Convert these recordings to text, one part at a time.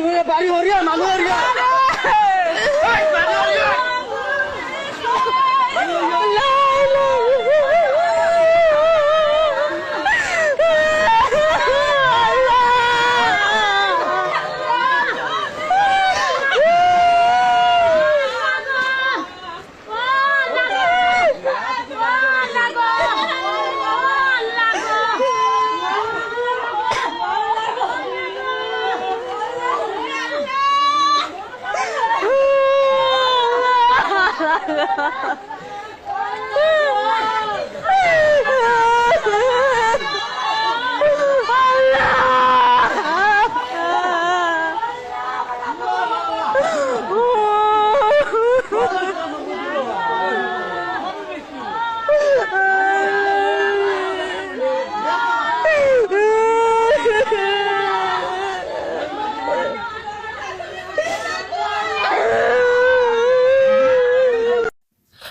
মানুহ মানুহ 哈 哈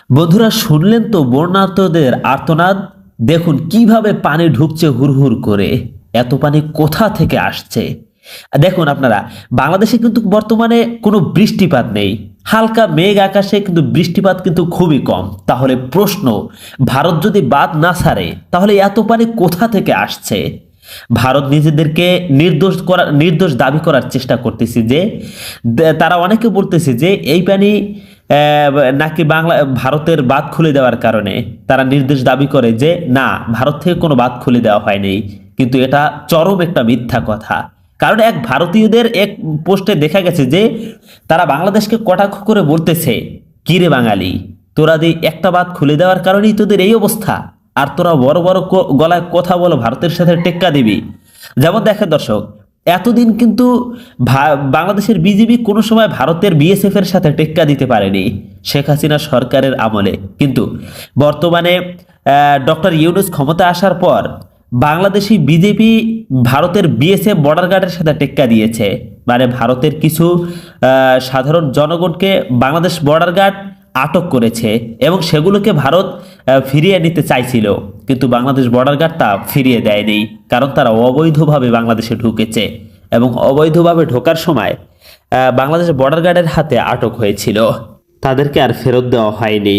বন্ধুরা শুনলেন তো বন্যার্থদের আর্তনাদ? দেখুন, কীভাবে পানি ঢুকছে হুড়হুড় করে। এত পানি কোথা থেকে আসছে? দেখুন আপনারা, বাংলাদেশে কিন্তু বর্তমানে কোনো বৃষ্টিপাত নেই। হালকা মেঘ আকাশে কিন্তু বৃষ্টিপাত কিন্তু খুবই কম। তাহলে প্রশ্ন, ভারত যদি বাদ না ছাড়ে তাহলে এত পানি কোথা থেকে আসছে? ভারত নিজেদেরকে নির্দোষ করা, নির্দোষ দাবি করার চেষ্টা করতেছে যে তারা অনেকে বলতেছে যে, এই পানি নাকি বাংলা, ভারতের বাদ খুলে দেওয়ার কারণে তারা নির্দেশ দাবি করে যে, না, ভারত থেকে কোনো বাদ খুলে দেওয়া হয়নি। কিন্তু এটা চরম একটা মিথ্যা কথা। কারণ এক ভারতীয়দের এক পোস্টে দেখা গেছে যে, তারা বাংলাদেশকে কটাক্ষ করে বলতেছে কিরে বাঙালি, তোরা যে একটা বাদ খুলে দেওয়ার কারণেই তোদের এই অবস্থা। আর তোরা বড় বড় গলায় কথা বলো, ভারতের সাথে টেক্কা দিবি। যেমন দেখেন দর্শক এতদিন কিন্তু বাংলাদেশের বিজেপি কোনো সময় ভারতের বিএসএফ এর সাথে টেক্কা দিতে পারেনি শেখ হাসিনা সরকারের আমলে। কিন্তু বর্তমানে ডক্টর ইউনুস ক্ষমতা আসার পর বাংলাদেশি বিজেপি ভারতের বিএসএফ বর্ডার গার্ডের সাথে টেক্কা দিয়েছে। মানে ভারতের কিছু সাধারণ জনগণকে বাংলাদেশ বর্ডার গার্ড আটক করেছে এবং সেগুলোকে ভারত ফিরিয়ে নিতে চাইছিল। কিন্তু বাংলাদেশ বর্ডার গার্ড তা ফিরিয়ে দেয়নি। কারণ তারা অবৈধভাবে বাংলাদেশে ঢুকেছে এবং অবৈধভাবে ঢোকার সময় বাংলাদেশ বর্ডার গার্ডের হাতে আটক হয়েছিল। তাদেরকে আর ফেরত দেওয়া হয়নি।